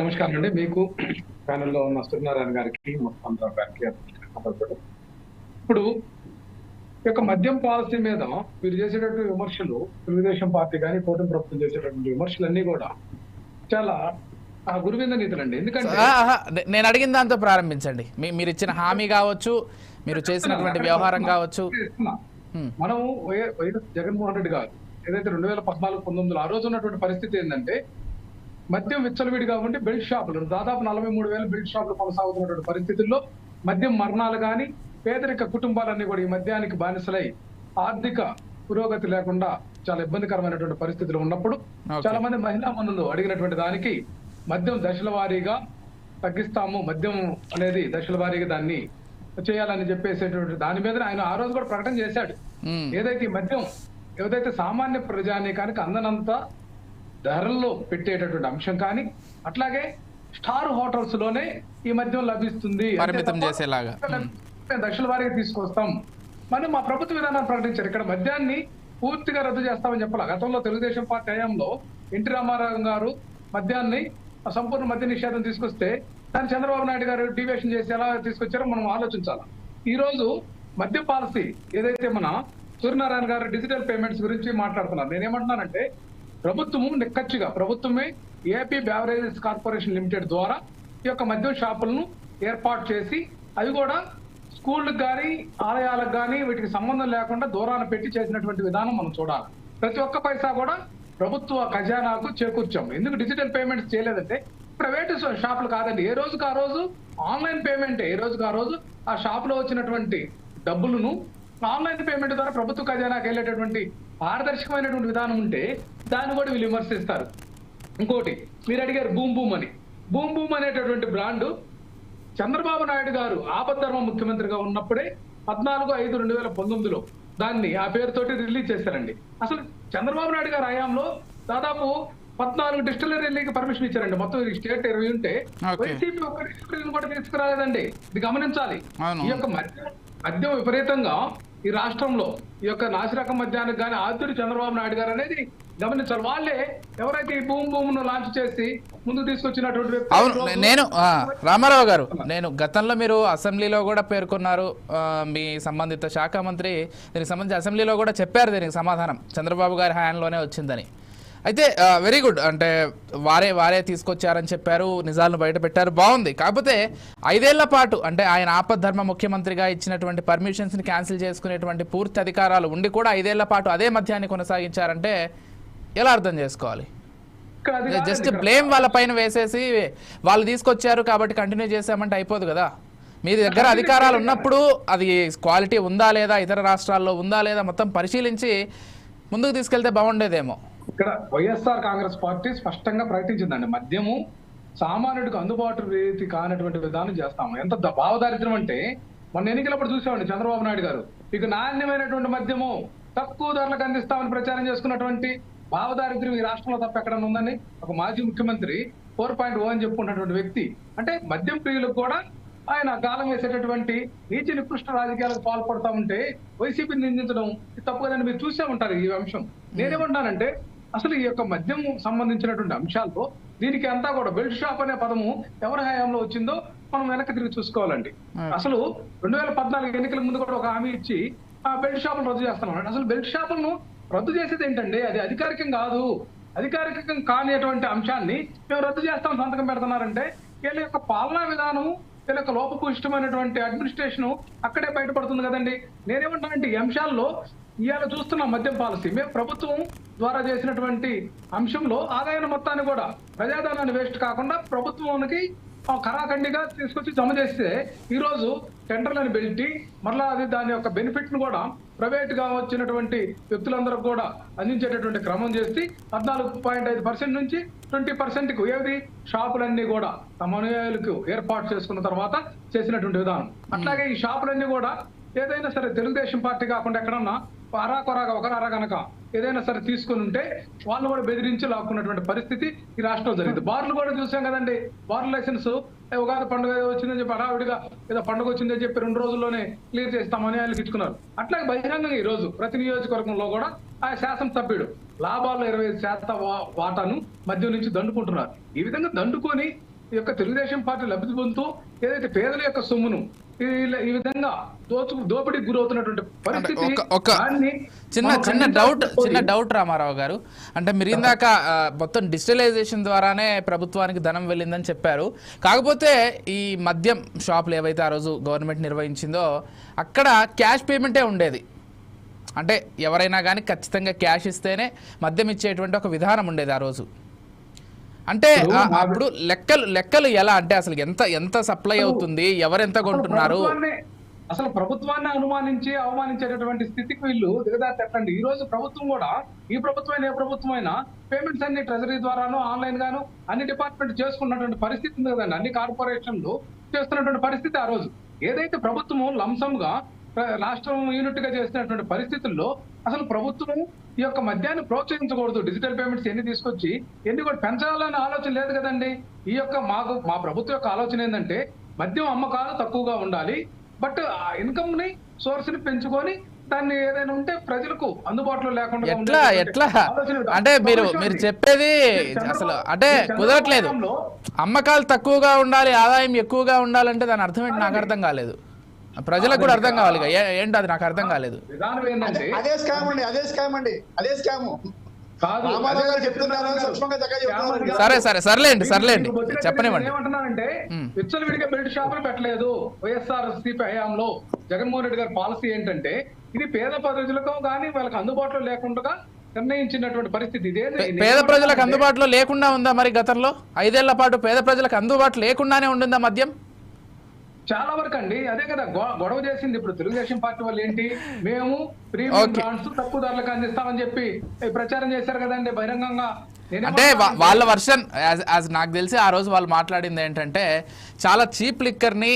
నమస్కారం అండి. మీకు ప్యానెల్లో ఉన్న సూర్యనారాయణ గారికి మొత్తం గారికి. ఇప్పుడు యొక్క మద్యం పాలసీ మీద మీరు చేసేటటువంటి విమర్శలు తెలుగుదేశం పార్టీ కానీ కూటమి ప్రభుత్వం చేసేటటువంటి విమర్శలన్నీ కూడా చాలా నేను అడిగిన దాంతో ప్రారంభించండి. మీ- మీరు ఇచ్చిన హామీ కావచ్చు మీరు చేసినటువంటి వ్యవహారం కావచ్చు. వై- వైఎస్ జగన్మోహన్ రెడ్డి గారు ఏదైతే రెండు వేల పద్నాలుగు పంతొమ్మిదిలో ఆ రోజు ఉన్నటువంటి పరిస్థితి ఏంటంటే మద్యం విచ్చలవిడిగా ఉండి బెల్ట్ షాపులు దాదాపు నలభై మూడు వేల బెల్ట్ షాపులు కొనసాగుతున్నటువంటి పరిస్థితుల్లో మద్యం మరణాలు కానీ పేదరిక కుటుంబాలన్నీ కూడా ఈ మద్యానికి బానిసలై ఆర్థిక పురోగతి లేకుండా చాలా ఇబ్బందికరమైనటువంటి పరిస్థితులు ఉన్నప్పుడు. చాలా మంది మహిళా మనులు అడిగినటువంటి దానికి మద్యం దశల వారీగా తగ్గిస్తాము మద్యం అనేది దశల వారీగా దాన్ని చేయాలని చెప్పేసేటువంటి దాని మీద ఆయన ఆ రోజు కూడా ప్రకటన చేశాడు. ఏదైతే ఈ మద్యం ఏదైతే సామాన్య ప్రజానీకానికి అందనంత ధరల్లో పెట్టేటటువంటి అంశం కానీ అట్లాగే స్టార్ హోటల్స్లోనే ఈ మద్యం లభిస్తుంది. దక్షిణ వారికి తీసుకొస్తాం. మరి మా ప్రభుత్వ విధానాన్ని ప్రకటించారు. ఇక్కడ మద్యాన్ని పూర్తిగా రద్దు చేస్తామని చెప్పాలి. గతంలో తెలుగుదేశం పార్టీ హయాంలో ఎన్టీ రామారావు గారు మద్యాన్ని సంపూర్ణ మద్య నిషేధం తీసుకొస్తే దాన్ని చంద్రబాబు నాయుడు గారు డివేషన్ చేసి ఎలా తీసుకొచ్చారో మనం ఆలోచించాలి. ఈ రోజు మద్య పాలసీ ఏదైతే మన సూర్యనారాయణ గారు డిజిటల్ పేమెంట్స్ గురించి మాట్లాడుతున్నారు. నేనేమంటున్నానంటే ప్రభుత్వము నిక్కచ్చిగా ప్రభుత్వమే ఏపీ బ్యావరేజెస్ కార్పొరేషన్ లిమిటెడ్ ద్వారా ఈ యొక్క మద్యం షాపులను ఏర్పాటు చేసి అవి కూడా స్కూళ్ళకి కానీ ఆలయాలకు కానీ వీటికి సంబంధం లేకుండా దూరాన పెట్టి చేసినటువంటి విధానం మనం చూడాలి. ప్రతి ఒక్క పైసా కూడా ప్రభుత్వ ఖజానాకు చేకూర్చాం ఎందుకు డిజిటల్ పేమెంట్స్ చేయలేదంటే ప్రైవేట్ షాపులు కాదండి. ఏ రోజుకి ఆ రోజు ఆన్లైన్ పేమెంట్. ఏ రోజుకి ఆ రోజు ఆ షాపులో వచ్చినటువంటి డబ్బులను ఆన్లైన్ పేమెంట్ ద్వారా ప్రభుత్వ ఖజానాకి వెళ్ళేటటువంటి పారదర్శకమైనటువంటి విధానం ఉంటే దాన్ని కూడా వీళ్ళు విమర్శిస్తారు. ఇంకోటి మీరు అడిగారు బూమ్ బూమ్ అని. బూమ్ బూమ్ అనేటటువంటి బ్రాండ్ చంద్రబాబు నాయుడు గారు ఆపద్ధర్మ ముఖ్యమంత్రిగా ఉన్నప్పుడే పద్నాలుగు ఐదు రెండు వేల పంతొమ్మిదిలో దాన్ని ఆ పేరుతోటి రిలీజ్ చేశారండి. అసలు చంద్రబాబు నాయుడు గారి హయాంలో దాదాపు పద్నాలుగు డిస్టిలరీలకి పర్మిషన్ ఇచ్చారండి. మొత్తం ఈ స్టేట్ ఇరవై ఉంటే. వైసీపీ ఒక్క డిస్టిలరీని కూడా తీసుకురాలేదండి. ఇది గమనించాలి. ఈ యొక్క మద్యం మద్యం విపరీతంగా ఈ రాష్ట్రంలో ఈ యొక్క నాసిరకం మద్యానికి కానీ ఆద్యుడు చంద్రబాబు నాయుడు గారు అనేది గమనించాలి. వాళ్ళే ఎవరైతే ఈ భూమి భూమును లాంచ్ చేసి ముందుకు తీసుకొచ్చినటువంటి అవును నేను రామారావు గారు నేను గతంలో మీరు అసెంబ్లీలో కూడా పేర్కొన్నారు మీ సంబంధిత శాఖ మంత్రి దీనికి సంబంధించి అసెంబ్లీలో కూడా చెప్పారు దీనికి సమాధానం. చంద్రబాబు గారి హయాంలోనే వచ్చిందని. అయితే వెరీ గుడ్ అంటే వారే వారే తీసుకొచ్చారని చెప్పారు నిజాలను బయట పెట్టారు బాగుంది. కాకపోతే ఐదేళ్ళ పాటు అంటే ఆయన ఆపద్ధర్మ ముఖ్యమంత్రిగా ఇచ్చినటువంటి పర్మిషన్స్ని క్యాన్సిల్ చేసుకునేటువంటి పూర్తి అధికారాలు ఉండి కూడా ఐదేళ్ళ పాటు అదే మధ్యాన్ని కొనసాగించారంటే ఎలా అర్థం చేసుకోవాలి? జస్ట్. బ్లేమ్ వాళ్ళ పైన వేసేసి వాళ్ళు తీసుకొచ్చారు కాబట్టి కంటిన్యూ చేసామంటే అయిపోదు కదా. మీ దగ్గర అధికారాలు ఉన్నప్పుడు అది క్వాలిటీ ఉందా లేదా ఇతర రాష్ట్రాల్లో ఉందా లేదా మొత్తం పరిశీలించి ముందుకు తీసుకెళ్తే బాగుండేదేమో. ఇక్కడ వైఎస్ఆర్ కాంగ్రెస్ పార్టీ స్పష్టంగా ప్రకటించిందండి. మద్యము సామాన్యుడికి అందుబాటు రీతి కానటువంటి విధానం చేస్తాము. ఎంత భావదారిద్రం భావదారిద్ర్యం అంటే మొన్న ఎన్నికలప్పుడు చూసామండి చంద్రబాబు నాయుడు గారు. మీకు నాణ్యమైనటువంటి మద్యము తక్కువ ధరలకు అందిస్తామని ప్రచారం చేసుకున్నటువంటి భావదారిద్ర్యం ఈ రాష్ట్రంలో తప్ప ఎక్కడ ఉందని ఒక మాజీ ముఖ్యమంత్రి ఫోర్ పాయింట్ ఓ అని చెప్పుకున్నటువంటి వ్యక్తి అంటే మద్యం ప్రియులకు కూడా ఆయన గాలం వేసేటటువంటి నీచి నికృష్ట రాజకీయాలకు పాల్పడతా ఉంటే వైసీపీని నిందించడం ఇది తప్పు కదండి. మీరు చూసే ఉంటారు ఈ అంశం. నేనేమంటానంటే అసలు ఈ యొక్క మద్యం సంబంధించినటువంటి అంశాల్లో దీనికి అంతా కూడా బెల్ట్ షాప్ అనే పదము ఎవరి హయాంలో వచ్చిందో మనం వెనక్కి తిరిగి చూసుకోవాలండి. అసలు రెండు వేల పద్నాలుగు ఎన్నికల ముందు కూడా ఒక హామీ ఇచ్చి ఆ బెల్ట్ షాపులు రద్దు చేస్తున్నాం అసలు బెల్ట్ షాపులను రద్దు చేసేది ఏంటండి? అది అధికారికం కాదు. అధికారికం కానిటువంటి అంశాన్ని మేము రద్దు చేస్తాం సంతకం పెడుతున్నారంటే వీళ్ళ యొక్క పాలనా విధానం వీళ్ళ యొక్క లోపభూయిష్టమైనటువంటి అడ్మినిస్ట్రేషన్ అక్కడే బయటపడుతుంది కదండి. నేనేమంటానంటే ఈ అంశాల్లో ఇవాళ చూస్తున్నాం మద్యం పాలసీ. మేము ప్రభుత్వం ద్వారా చేసినటువంటి అంశంలో ఆదాయం మొత్తాన్ని కూడా ప్రజాధనాన్ని వేస్ట్ కాకుండా ప్రభుత్వానికి కరాఖండిగా తీసుకొచ్చి జమ చేస్తే ఈరోజు టెండర్లను పెట్టి మరలా అది దాని యొక్క బెనిఫిట్ను కూడా ప్రైవేట్గా వచ్చినటువంటి వ్యక్తులందరూ కూడా అందించేటటువంటి క్రమం చేసి పద్నాలుగు పాయింట్ ఐదు పర్సెంట్ నుంచి ట్వంటీ పర్సెంట్కు ఏది? షాపులన్నీ కూడా తమ అనుయాయులకు ఏర్పాటు చేసుకున్న తర్వాత చేసినటువంటి విధానం. అట్లాగే ఈ షాపులన్నీ కూడా ఏదైనా సరే తెలుగుదేశం పార్టీ కాకుండా ఎక్కడన్నా అరాకొరాగా ఒకరారా కనుక ఏదైనా సరే తీసుకొని ఉంటే వాళ్ళు కూడా బెదిరించి లాక్కున్నటువంటి పరిస్థితి ఈ రాష్ట్రంలో జరిగింది. బార్లు కూడా చూసాం కదండి. బార్ లైసెన్స్ ఉగాది పండుగ ఏదో వచ్చిందని చెప్పి హడావిడిగా ఏదో పండుగ వచ్చిందని చెప్పి రెండు రోజుల్లోనే క్లియర్ చేస్తామని ఆయనకి ఇచ్చుకున్నారు అట్లాగే బహిరంగంగా ఈ రోజు ప్రతి నియోజకవర్గంలో కూడా ఆ శాసనసభ్యుడు లాభాల్లో ఇరవై ఐదు శాతం వాటాను మధ్య నుంచి దండుకుంటున్నారు. ఈ విధంగా దండుకొని ఈ యొక్క తెలుగుదేశం పార్టీ లబ్ధి పొందుతూ ఏదైతే పేదల యొక్క సొమ్మును ఈ- విధంగా దోచు దోపిడీకి గురవుతున్నటువంటి పరిస్థితి ఒక- చిన్న చిన్న డౌట్ చిన్న డౌట్ రామారావు గారు. అంటే మీరు ఇందాక మొత్తం డిజిటలైజేషన్ ద్వారానే ప్రభుత్వానికి ధనం వెళ్ళిందని చెప్పారు. కాకపోతే ఈ మద్యం షాపులు ఏవైతే ఆ రోజు గవర్నమెంట్ నిర్వహించిందో అక్కడ క్యాష్ పేమెంటే ఉండేది. అంటే ఎవరైనా కానీ ఖచ్చితంగా క్యాష్ ఇస్తేనే మద్యం ఇచ్చేటువంటి ఒక విధానం ఉండేది ఆ రోజు. అంటే అప్పుడు లెక్కలు లెక్కలు ఎలా? అంటే అసలు ఎంత ఎంత సప్లై అవుతుంది? ఎవరెంత కొంటున్నారు? అసలు ప్రభుత్వాన్ని అనుమానించి అవమానించేటటువంటి స్థితికి వీళ్ళు దిగదారి ఈ రోజు ప్రభుత్వం కూడా ఈ ప్రభుత్వం ఏ ప్రభుత్వం అయినా పేమెంట్స్ అన్ని ట్రెజరీ ద్వారాను ఆన్లైన్ గాను అన్ని డిపార్ట్మెంట్ చేసుకున్నటువంటి పరిస్థితి ఉంది కదండి. అన్ని కార్పొరేషన్లు చేస్తున్నటువంటి పరిస్థితి ఆ రోజు. ఏదైతే ప్రభుత్వము లంసమ్గా ప్ర- రాష్ట్రం యూనిట్గా చేసినటువంటి పరిస్థితుల్లో అసలు ప్రభుత్వం ఈ యొక్క మద్యాన్ని ప్రోత్సహించకూడదు. డిజిటల్ పేమెంట్స్ ఎన్ని తీసుకొచ్చి ఎన్ని కూడా పెంచాలనే ఆలోచన లేదు కదండి? ఈ యొక్క మాకు మా ప్రభుత్వం యొక్క ఆలోచన ఏంటంటే మద్యం అమ్మకాలు తక్కువగా ఉండాలి. బట్ ఆ ఇన్కమ్ని సోర్స్ని పెంచుకొని దాన్ని ఏదైనా ఉంటే ప్రజలకు అందుబాటులో లేకుండా ఎట్లా ఎట్లా. అంటే మీరు మీరు. చెప్పేది అసలు అంటే కుదరట్లేదు. అమ్మకాలు తక్కువగా ఉండాలి ఆదాయం ఎక్కువగా ఉండాలంటే దాని అర్థం ఏంటి? నాకు అర్థం కాలేదు. ప్రజలకు కూడా అర్థం కావాలి ఏంటి అది? నాకు అర్థం కాలేదు. విధానం ఏంటంటే అదే స్కామ్ అండి అదే స్కామ్ అండి అదే స్కామ్. సరే సరే సర్లేండి సర్లేండి. చెప్పనివ్వండి. నేను ఏమంటున్నానంటే మ్. విచ్చలవిడిగా బెల్ట్ షాపులు పెట్టలేదు. వైఎస్ఆర్ సిపి హయాంలో జగన్మోహన్ రెడ్డి గారి పాలసీ ఏంటంటే ఇది పేద ప్రజలకు కానీ వాళ్ళకి అందుబాటులో లేకుండా నిర్ణయించినటువంటి పరిస్థితి. ఇదే పేద ప్రజలకు అందుబాటులో లేకుండా ఉందా మరి గతంలో? ఐదేళ్ళ పాటు పేద ప్రజలకు అందుబాటులో లేకుండానే ఉండిందా మద్యం? చాలా వరకు అండి. అదే కదా గొడవ చేసింది ఇప్పుడు తెలుగుదేశం పార్టీ వాళ్ళు ఏంటి? మేము ప్రీమియం. బ్రాండ్స్ తక్కువ ధరలకు అందిస్తామని చెప్పి ప్రచారం చేశారు కదండి బహిరంగంగా. అంటే వాళ్ళ వర్షన్ నాకు తెలిసి ఆ రోజు వాళ్ళు మాట్లాడింది ఏంటంటే చాలా చీప్ లిక్కర్ని